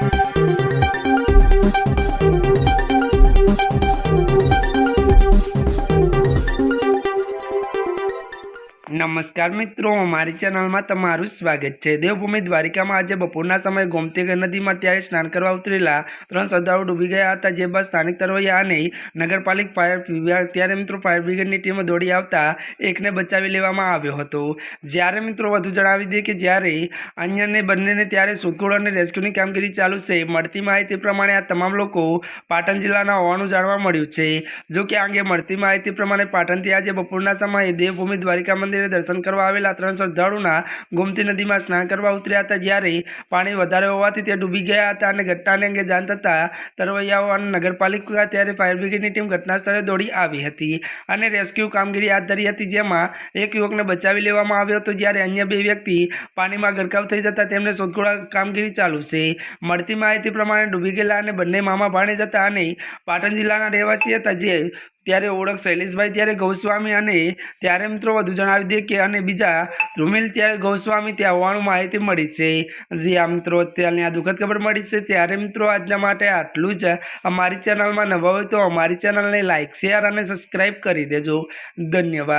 Thank you. નમસ્કાર મિત્રો, અમારી ચેનલમાં તમારું સ્વાગત છે. દેવભૂમિ દ્વારિકામાં આજે બપોરના સમયે ગોમતી નદીમાં ત્યારે સ્નાન કરવા ઉતરેલા ત્રણ શ્રદ્ધાળુ ડૂબી ગયા હતા, જે બાદ સ્થાનિક તરવૈયા અને નગરપાલિકા ફાયર વિભાગ, ત્યારે મિત્રો ફાયર બ્રિગેડની ટીમ દોડી આવતા એકને બચાવી લેવામાં આવ્યો હતો. જ્યારે મિત્રો વધુ જણાવી દઈએ કે જ્યારે અન્યને બંનેને ત્યારે શોધખોળ અને રેસ્ક્યુની કામગીરી ચાલુ છે, મળતી માહિતી પ્રમાણે આ તમામ લોકો પાટણ જિલ્લાના હોવાનું જાણવા મળ્યું છે. જો કે આ અંગે મળતી માહિતી પ્રમાણે પાટણથી આજે બપોરના સમયે દેવભૂમિ દ્વારિકા મંદિરે દર્શન કરવા આવેલા ત્રણ શ્રદ્ધાળુના ગોમતી નદીમાં સ્નાન કરવા ઉતર્યા હતા, જ્યારે પાણી વધારે હોવાથી તે ડૂબી ગયા હતા અને ઘટનાને અંગે જાણ થતાં તરવૈયાઓ અને નગરપાલિકા ત્યારે ફાયર બ્રિગેડની ટીમ ઘટના સ્થળે દોડી આવી હતી અને રેસ્ક્યુ કામગીરી હાથ ધરી હતી, જેમાં એક યુવકને બચાવી લેવામાં આવ્યો હતો, જ્યારે અન્ય બે વ્યક્તિ પાણીમાં ગરકાવ થઈ જતા તેમને શોધખોળ કામગીરી ચાલુ છે. મળતી માહિતી પ્રમાણે ડૂબી ગયેલા અને બંને મામા ભાણે જતા અને પાટણ જિલ્લાના રહેવાસી હતા, જે ત્યારે ઓળખ શૈલેષભાઈ, ત્યારે ગૌસ્વામી અને ત્યારે મિત્રો વધુ જણાવી દે કે અને બીજા ધ્રુમિલ ત્યારે ગૌસ્વામી, ત્યાં હોવાનું માહિતી મળી છે. જી આ મિત્રો, અત્યારની આ દુઃખદ ખબર મળી છે. ત્યારે મિત્રો, આજના માટે આટલું જ. અમારી ચેનલમાં નવા હોય તો અમારી ચેનલને લાઇક શેર અને સબસ્ક્રાઈબ કરી દેજો. ધન્યવાદ.